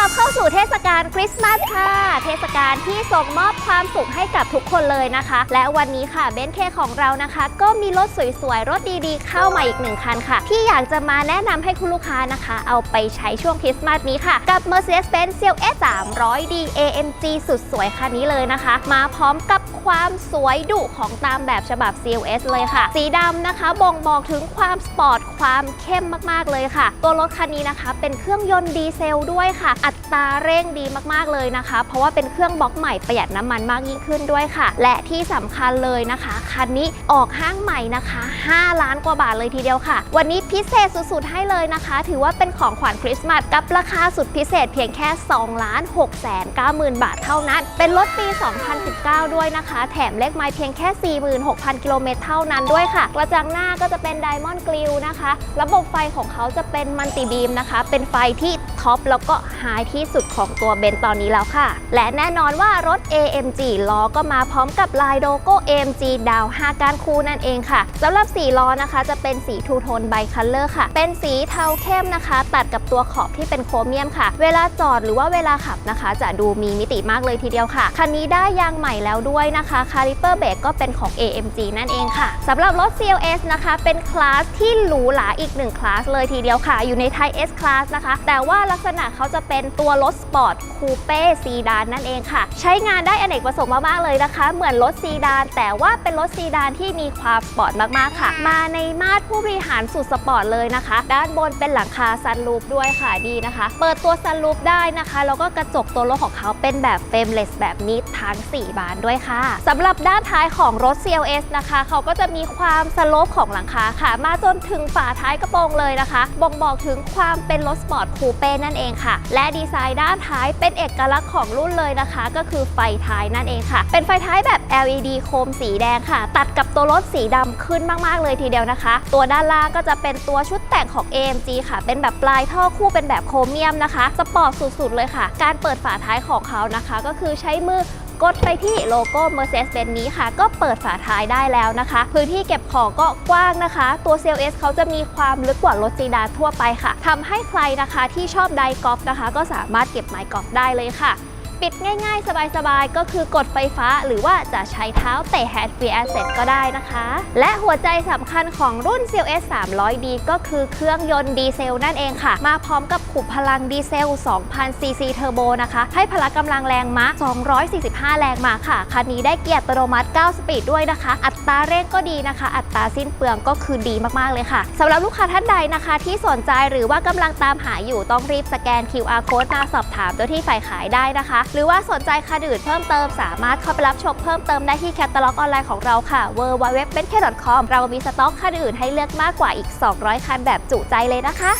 ลับเข้าสู่เทศกาลคริสต์มาสค่ะ เทศกาลที่ส่งมอบความสุขให้กับทุกคนเลยนะคะ และวันนี้ค่ะเบนเคของเรานะคะ ก็มีรถสวยๆ รถดีๆ เข้ามาอีกหนึ่งคันค่ะ ที่อยากจะมาแนะนำให้คุณลูกค้านะคะ เอาไปใช้ช่วงคริสต์มาสนี้ค่ะ กับ Mercedes-Benz CLS 300D AMG สุดสวยคันนี้เลยนะคะ มาพร้อมกับความสวยดุของตามแบบฉบับ CLS เลยค่ะ สีดำนะคะบ่งบอกถึงความสปอร์ตความเข้มมากๆเลยค่ะ ตัวรถคันนี้นะคะ เป็นเครื่องยนต์ดีเซลด้วยค่ะอัตราเร่งดีมากๆเลยนะคะ เพราะว่าเป็นเครื่องบล็อกใหม่ประหยัดน้ำมันมากยิ่งขึ้นด้วยค่ะ และที่สำคัญเลยนะคะ คันนี้ออกห้างใหม่นะคะ 5 ล้านกว่าบาทเลยทีเดียวค่ะ วันนี้พิเศษสุดๆให้เลยนะคะ ถือว่าเป็นของขวัญคริสต์มาสกับราคาสุดพิเศษเพียงแค่2ล้าน6แสน9หมื่นบาทเท่านั้น เป็นรถปี 2019 ด้วยนะคะ แถมเลขไมล์เพียงแค่ 46,000 กิโลเมตรเท่านั้นด้วยค่ะ กระจังหน้าก็จะเป็น Diamond g r i l l นะคะ ระบบไฟของเขาจะเป็นมัลติบีมนะคะ เป็นไฟที่ท็อปแล้วก็ไฮที่สุดของตัวเบนซ์ตอนนี้แล้วค่ะ และแน่นอนว่ารถ AMG ล้อก็มาพร้อมกับลายโลโก้ AMG ดาว 5 การคูนั่นเองค่ะสำหรับสีล้อนะคะจะเป็นสีทูโทนไบคัลเลอร์ค่ะ เป็นสีเทาเข้มนะคะ ตัดกับตัวขอบที่เป็นโครเมียมค่ะ เวลาจอดหรือว่าเวลาขับนะคะ จะดูมีมิติมากเลยทีเดียวค่ะ คันนี้ได้ยางใหม่แล้วด้วยนะคะ คาลิเปอร์เบรกก็เป็นของ AMG นั่นเองค่ะสำหรับรถ CLS นะคะ เป็นคลาสที่หรูหราอีกหนึ่งคลาสเลยทีเดียวค่ะ อยู่ในไทย S Class นะคะ แต่ว่าลักษณะเขาจะเป็นตัวรถสปอร์ตคูเป้ซีดานนั่นเองค่ะ ใช้งานได้อเนกประสงค์มากๆเลยนะคะ เหมือนรถซีดาน แต่ว่าเป็นรถซีดานที่มีความสปอร์ตมากๆค่ะ มาในมาตรผู้บริหารสุดสปอร์ตเลยนะคะ ด้านบนเป็นหลังคาซันรูฟด้วยค่ะดีนะคะ เปิดตัวซันรูฟได้นะคะแล้วก็กระจกตัวรถของเขาเป็นแบบเฟรมเลสแบบนี้ทั้ง 4 บานด้วยค่ะสำหรับด้านท้ายของรถ CLS นะคะ เขาก็จะมีความสโลปของหลังคาค่ะ มาจนถึงฝาท้ายกระโปรงเลยนะคะ บ่งบอกถึงความเป็นรถสปอร์ตคูเป้นั่นเองค่ะ และดีีไซน์ด้านท้ายเป็นเอกลักษณ์ของรุ่นเลยนะคะ ก็คือไฟท้ายนั่นเองค่ะ เป็นไฟท้ายแบบ LED โคมสีแดงค่ะ ตัดกับตัวรถสีดำขึ้นมากๆเลยทีเดียวนะคะ ตัวด้านล่างก็จะเป็นตัวชุดแต่งของ AMG ค่ะ เป็นแบบปลายท่อคู่เป็นแบบโครเมียมนะคะสปอร์ตสุดๆเลยค่ะ การเปิดฝาท้ายของเขานะคะ ก็คือใช้มือ กดไปที่โลโก้ Mercedes-Benz นี้ค่ะ ก็เปิดฝาท้ายได้แล้วนะคะ พื้นที่เก็บของก็กว้างนะคะ ตัว CLS เขาจะมีความลึกกว่ารถซีดานทั่วไปค่ะทำให้ใครนะคะที่ชอบไดกอล์ฟนะคะ ก็สามารถเก็บไม้กอล์ฟได้เลยค่ะ ปิดง่ายๆ สบายๆ ก็คือกดไฟฟ้าหรือว่าจะใช้เท้าเตะแฮนด์ฟรีแอสเซทก็ได้นะคะ และหัวใจสำคัญของรุ่น CLS 300D ก็คือเครื่องยนต์ดีเซลนั่นเองค่ะ มาพร้อมกับขุมพลังดีเซล 2,000ซีซีเทอร์โบนะคะ ให้พละกำลังแรงม้า 245 แรงม้าค่ะ คันนี้ได้เกียร์อัตโนมัติ 9 สปีดด้วยนะคะ อัตราเร่งก็ดีนะคะ อัตราสิ้นเปลืองก็คือดีมากๆเลยค่ะสำหรับลูกค้าท่านใดนะคะ ที่สนใจหรือว่ากำลังตามหาอยู่ต้องรีบสแกน QR code มาสอบถามตัวที่ฝ่ายขายได้นะคะหรือว่าสนใจคันอื่นเพิ่มเติมสามารถเข้าไปรับชมเพิ่มเติมได้ที่แคตตาล็อกออนไลน์ของเราค่ะ w w w b e n k c o m เรามีสต็อกคันอื่นให้เลือกมากกว่าอีก 200 คันแบบจุใจเลยนะคะ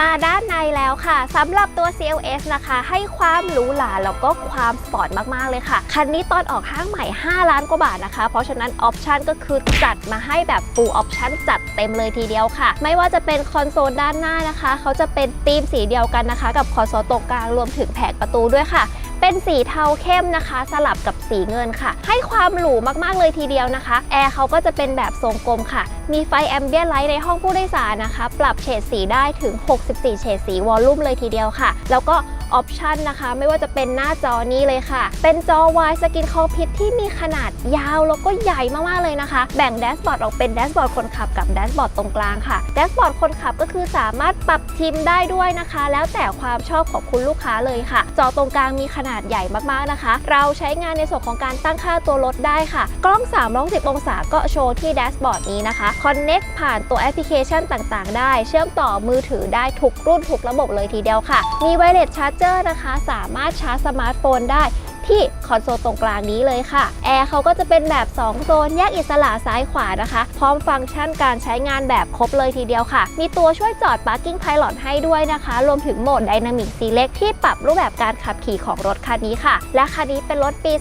มาด้านในแล้วค่ะสำหรับตัว CLS นะคะ ให้ความหรูหราแล้วก็ความสปอร์ตมากๆเลยค่ะ คันนี้ตอนออกห้างใหม่ 5 ล้านกว่าบาทนะคะ เพราะฉะนั้นออปชันก็คือจัดมาให้แบบ full option จัดเต็มเลยทีเดียวค่ะ ไม่ว่าจะเป็นคอนโซลด้านหน้านะคะ เขาจะเป็นธีมสีเดียวกันนะคะ กับคอนโซลตรงกลางรวมถึงแผงประตูด้วยค่ะเป็นสีเทาเข้มนะคะ สลับกับสีเงินค่ะ ให้ความหรูมากๆเลยทีเดียวนะคะ แอร์เขาก็จะเป็นแบบทรงกลมค่ะ มีไฟแอมเบียนไลท์ในห้องผู้โดยสารนะคะ ปรับเฉดสีได้ถึง 64 เฉดสีวอลลุ่มเลยทีเดียวค่ะ แล้วก็ออปชันนะคะ ไม่ว่าจะเป็นหน้าจอนี้เลยค่ะ เป็นจอ Wide Screen Cockpit ที่ที่มีขนาดยาวแล้วก็ใหญ่มากๆเลยนะคะ แบ่งแดชบอร์ดออกเป็นแดชบอร์ดคนขับกับแดชบอร์ดตรงกลางค่ะแดชบอร์ดคนขับก็คือสามารถปรับทิมได้ด้วยนะคะ แล้วแต่ความชอบของคุณลูกค้าเลยค่ะ จอตรงกลางมีขนาดใหญ่มากๆนะคะ เราใช้งานในส่วนของการตั้งค่าตัวรถได้ค่ะ กล้อง360องศาก็โชว์ที่แดชบอร์ดนี้นะคะ Connect ผ่านตัวแอปพลิเคชันต่างๆ ได้ เชื่อมต่อมือถือได้ทุกรุ่นทุกระบบเลยทีเดียวค่ะ มีไวเลสชาร์จเจอร์นะคะ สามารถชาร์จสมาร์ทโฟนได้ ที่คอนโซลตรงกลางนี้เลยค่ะแอร์เขาก็จะเป็นแบบ 2 โซนแยกอิสระซ้ายขวานะคะ พร้อมฟังก์ชันการใช้งานแบบครบเลยทีเดียวค่ะ มีตัวช่วยจอด Parking Pilot ให้ด้วยนะคะ รวมถึงโหมด Dynamic Select ที่ปรับรูปแบบการขับขี่ของรถคันนี้ค่ะ และคันนี้เป็นรถปี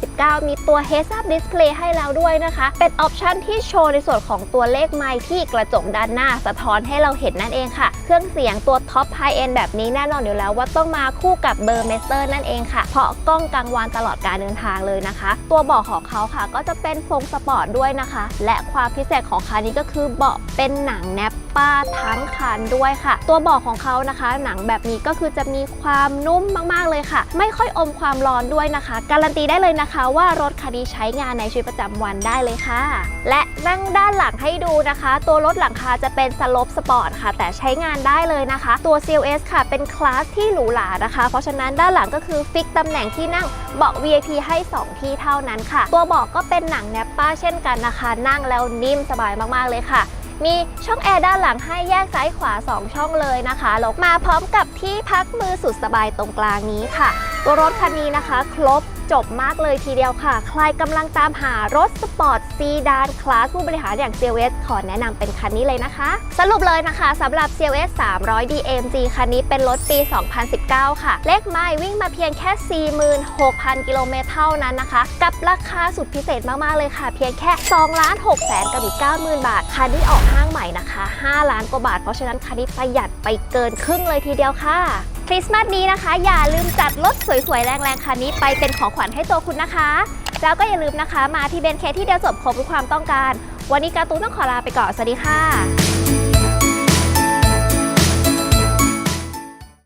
2019 มีตัว Heads Up Display ให้แล้วด้วยนะคะ เป็นออปชันที่โชว์ในส่วนของตัวเลขไมล์ที่กระจกด้านหน้าสะท้อนให้เราเห็นนั่นเองค่ะ เครื่องเสียงตัวท็อปไฮเอนแบบนี้แน่นอนอยู่แล้วว่าต้องมาคู่กับเบอร์เมสเตอร์นั่นเองค่ะ เพราะกล้องกลางวันตลอดการเดินทางเลยนะคะ ตัวเบาะของเขาค่ะ ก็จะเป็นทรงสปอร์ตด้วยนะคะ และความพิเศษของคันนี้ก็คือเบาะเป็นหนังแนบ ป้าทั้งคันด้วยค่ะ ตัวเบอกของเขานะคะ หนังแบบนี้ก็คือจะมีความนุ่มมากๆเลยค่ะ ไม่ค่อยอมความร้อนด้วยนะคะ การันตีได้เลยนะคะ ว่ารถคันนี้ใช้งานในชีวิตประจำวันได้เลยค่ะ และนั่งด้านหลังให้ดูนะคะ ตัวรถหลังคาจะเป็นสโลปสปอร์ตค่ะ แต่ใช้งานได้เลยนะคะ ตัว CLS ค่ะ เป็นคลาสที่หรูหรานะคะ เพราะฉะนั้นด้านหลังก็คือฟิกตำแหน่งที่นั่งเบาะ VIP ให้ 2 ที่เท่านั้นค่ะ ตัวเบาะก็เป็นหนังแนปป้าเช่นกันนะคะ นั่งแล้วนิ่มสบายมากๆเลยค่ะ มีช่องแอร์ด้านหลังให้แยกซ้ายขวา 2 ช่องเลยนะคะแล้วมาพร้อมกับที่พักมือสุดสบายตรงกลางนี้ค่ะ ตัวรถคันนี้นะคะ ครบ จบมากเลยทีเดียวค่ะ ใครกำลังตามหารถสปอร์ตซีดานคลาสผู้บริหารอย่าง CLS ขอแนะนำเป็นคันนี้เลยนะคะ สรุปเลยนะคะสำหรับ CLS 300 DMG คันนี้เป็นรถปี 2019 ค่ะ เลขไม้วิ่งมาเพียงแค่ 46,000 กิโลเมตรเท่านั้นนะคะ กับราคาสุดพิเศษมากๆเลยค่ะ เพียงแค่2ล้าน6แสนกับอีก90,000 บาท คันนี้ออกห้างใหม่นะคะ 5 ล้านกว่าบาท เพราะฉะนั้นคันนี้ประหยัดไปเกินครึ่งเลยทีเดียวค่ะ คริสต์มาสนี้นะคะ อย่าลืมจัดรถสวยๆ แรงๆคันนี้ไปเป็นของขวัญให้ตัวคุณนะคะ แล้วก็อย่าลืมนะคะ มาที่เบนเคที่เดียวจบครบทุกความต้องการ วันนี้การ์ตูนต้องขอลาไปก่อน สวัสดีค่ะ